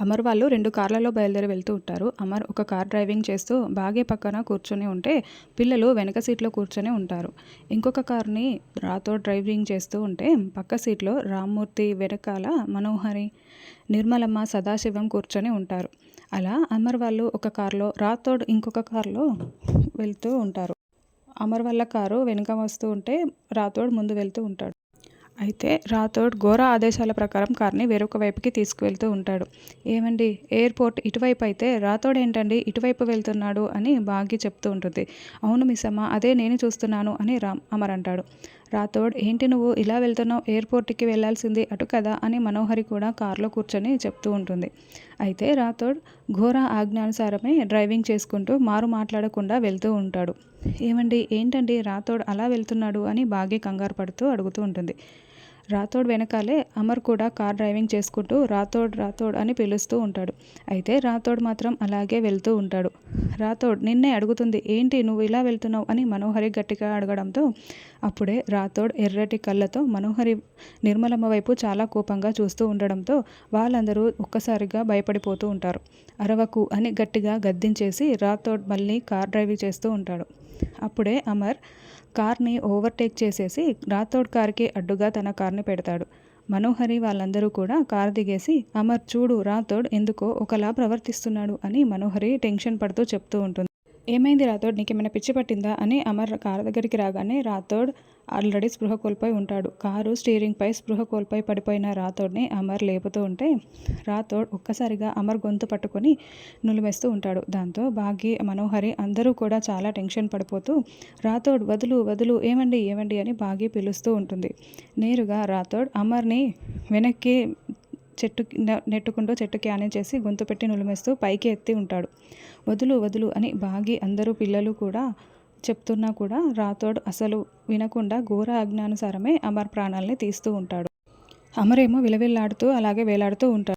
అమర్ వాళ్ళు రెండు కార్లలో బయలుదేరి వెళ్తూ ఉంటారు. అమర్ ఒక కార్ డ్రైవింగ్ చేస్తూ బాగే పక్కన కూర్చొని ఉంటే పిల్లలు వెనక సీట్లో కూర్చొని ఉంటారు. ఇంకొక కార్ని రాతో డ్రైవింగ్ చేస్తూ ఉంటే పక్క సీట్లో రామ్మూర్తి వెనకాల మనోహరి నిర్మలమ్మ సదాశివం కూర్చొని ఉంటారు. అలా అమర్ వాళ్ళు ఒక కారులో రాతోడ్ ఇంకొక కారులో వెళ్తూ ఉంటారు. అమర్ వాళ్ళ కారు వెనుక వస్తూ ఉంటే రాతోడ్ ముందు వెళ్తూ ఉంటాడు. అయితే రాథోడ్ ఘోర ఆదేశాల ప్రకారం కార్ని వేరొక వైపుకి తీసుకువెళ్తూ ఉంటాడు. ఏమండి? ఎయిర్పోర్ట్ ఇటువైపు అయితే రాథోడ్ ఏంటండి? ఇటువైపు వెళ్తున్నాడు అని భాగ్య చెప్తూ ఉంటుంది. అవును మిస్ అమ్మ అదే నేను చూస్తున్నాను అని రామ్ అమర్ అంటాడు రాథోడ్ ఏంటి నువ్వు ఇలా వెళ్తున్నావు? ఎయిర్పోర్ట్కి వెళ్ళాల్సింది అటు కదా? అని మనోహరి కూడా కారులో కూర్చొని చెప్తూ ఉంటుంది. అయితే రాథోడ్ ఘోర ఆజ్ఞానుసారమే డ్రైవింగ్ చేసుకుంటూ మారు మాట్లాడకుండా వెళ్తూ ఉంటాడు. ఏమండి? ఏంటండి? రాథోడ్ అలా వెళ్తున్నాడు అని బాగా కంగారు పడుతూ అడుగుతూ ఉంటుంది. రాథోడ్ వెనకాలే అమర్ కూడా కార్ డ్రైవింగ్ చేసుకుంటూ రాథోడ్ రాథోడ్ అని పిలుస్తూ ఉంటాడు. అయితే రాథోడ్ మాత్రం అలాగే వెళ్తూ ఉంటాడు. రాథోడ్ నిన్నే అడుగుతుంది ఏంటి నువ్వు ఇలా వెళ్తున్నావు? అని మనోహరి గట్టిగా అడగడంతో అప్పుడే రాథోడ్ ఎర్రటి కళ్ళతో మనోహరి నిర్మలమ్మ వైపు చాలా కోపంగా చూస్తూ ఉండడంతో వాళ్ళందరూ ఒక్కసారిగా భయపడిపోతూ ఉంటారు. అరవకు అని గట్టిగా గద్దించేసి రాథోడ్ మళ్ళీ కార్ డ్రైవింగ్ చేస్తూ ఉంటాడు. అప్పుడే అమర్ కార్ని ఓవర్టేక్ చేసేసి రాథోడ్ కార్కి అడ్డుగా తన కార్ని పెడతాడు. మనోహరి వాళ్ళందరూ కూడా కారు దిగేసి అమర్ చూడు రాథోడ్ ఎందుకో ఒకలా ప్రవర్తిస్తున్నాడు అని మనోహరి టెన్షన్ పడుతూ చెప్తూ ఉంటుంది. ఏమైంది రాథోడ్? నీకు ఏమైనా పిచ్చి పట్టిందా? అని అమర్ కారు దగ్గరికి రాగానే రాథోడ్ ఆల్రెడీ స్పృహ కోల్పోయి ఉంటాడు. కారు స్టీరింగ్పై స్పృహ కోల్పోయి పడిపోయిన రాథోడ్ని అమర్ లేపుతూ ఉంటే రాథోడ్ ఒక్కసారిగా అమర్ గొంతు పట్టుకొని నులిమేస్తూ ఉంటాడు. దాంతో భాగ్య మనోహరి అందరూ కూడా చాలా టెన్షన్ పడిపోతూ రాథోడ్ వదులు వదులు ఏమండి ఏమండి అని భాగ్య పిలుస్తూ ఉంటుంది. నేరుగా రాథోడ్ అమర్ని వెనక్కి చెట్టు నెట్టుకుంటూ చెట్టుకి ఆనే చేసి గొంతు పెట్టి నులిమేస్తూ పైకి ఎత్తి ఉంటాడు. వదులు వదులు అని బాగి అందరూ పిల్లలు కూడా చెప్తున్నా కూడా రాథోడ్ అసలు వినకుండా ఘోర ఆజ్ఞానుసారమే అమర్ ప్రాణాలని తీస్తూ ఉంటాడు. అమరేమో విలవిల్లాడుతూ అలాగే వేలాడుతూ ఉంటాడు.